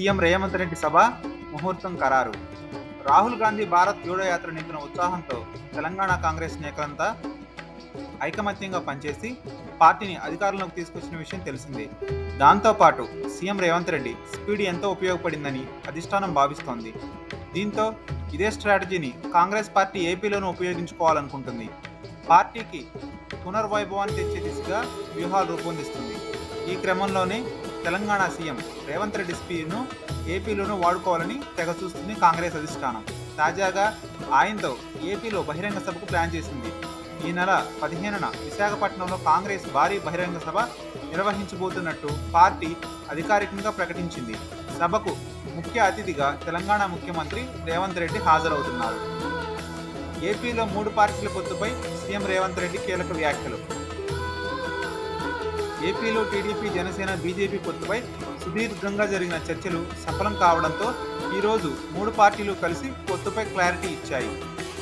CM Revanth Reddy సభ ముహూర్తం ఖరారు. రాహుల్ గాంధీ భారత్ జోడో యాత్ర నింపిన ఉత్సాహంతో తెలంగాణ కాంగ్రెస్ నేతలంతా ఐకమత్యంగా పనిచేసి పార్టీని అధికారంలోకి తీసుకొచ్చిన విషయం తెలిసిందే. దాంతోపాటు సీఎం రేవంత్ రెడ్డి స్పీడ్ ఎంతో ఉపయోగపడిందని అధిష్టానం భావిస్తోంది. దీంతో ఇదే స్ట్రాటజీని కాంగ్రెస్ పార్టీ ఏపీలోనూ ఉపయోగించుకోవాలనుకుంటుంది. పార్టీకి పునర్వైభవాన్ని తెచ్చే దిశగా వ్యూహాలు రూపొందిస్తుంది. ఈ క్రమంలోనే తెలంగాణ సీఎం రేవంత్ రెడ్డి స్పీడ్ను ఏపీలోనూ వాడుకోవాలని తెగ చూస్తుంది కాంగ్రెస్ అధిష్టానం. తాజాగా ఆయనతో ఏపీలో బహిరంగ సభకు ప్లాన్ చేసింది. ఈ నెల పదిహేనున విశాఖపట్నంలో కాంగ్రెస్ భారీ బహిరంగ సభ నిర్వహించబోతున్నట్టు పార్టీ అధికారికంగా ప్రకటించింది. సభకు ముఖ్య అతిథిగా తెలంగాణ ముఖ్యమంత్రి రేవంత్ రెడ్డి హాజరవుతున్నారు. ఏపీలో మూడు పార్టీల పొత్తుపై సీఎం రేవంత్ రెడ్డి కీలక వ్యాఖ్యలు. ఏపీలో టీడీపీ జనసేన బీజేపీ పొత్తుపై సుదీర్ఘంగా జరిగిన చర్చలు సఫలం కావడంతో ఈరోజు మూడు పార్టీలు కలిసి పొత్తుపై క్లారిటీ ఇచ్చాయి.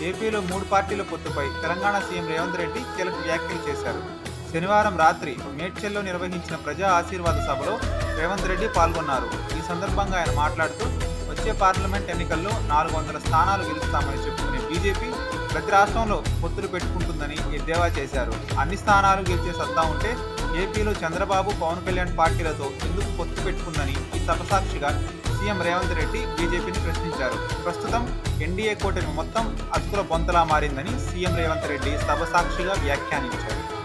ఏపీలో మూడు పార్టీల పొత్తుపై తెలంగాణ సీఎం రేవంత్ రెడ్డి కీలక వ్యాఖ్యలు చేశారు. శనివారం రాత్రి మేడ్చల్లో నిర్వహించిన ప్రజా ఆశీర్వాద సభలో రేవంత్ రెడ్డి పాల్గొన్నారు. ఈ సందర్భంగా ఆయన మాట్లాడుతూ వచ్చే పార్లమెంట్ ఎన్నికల్లో నాలుగు వందల స్థానాలు గెలుస్తామని చెప్పుకునే బీజేపీ ప్రతి రాష్ట్రంలో పొత్తులు పెట్టుకుంటుందని ఎద్దేవా చేశారు. అన్ని స్థానాలు గెలిచే సత్తా ఉంటే ఏపీలో చంద్రబాబు పవన్ కళ్యాణ్ పార్టీలతో ఎందుకు పొత్తు పెట్టుకుందని ఈ తపసాక్షిగా సీఎం రేవంత్ రెడ్డి బీజేపీని ప్రశ్నించారు. ప్రస్తుతం ఎన్డీఏ కూటమి మొత్తం అతుకుల బొంతలా మారిందని సీఎం రేవంత్ రెడ్డి సభ సాక్షిగా వ్యాఖ్యానించారు.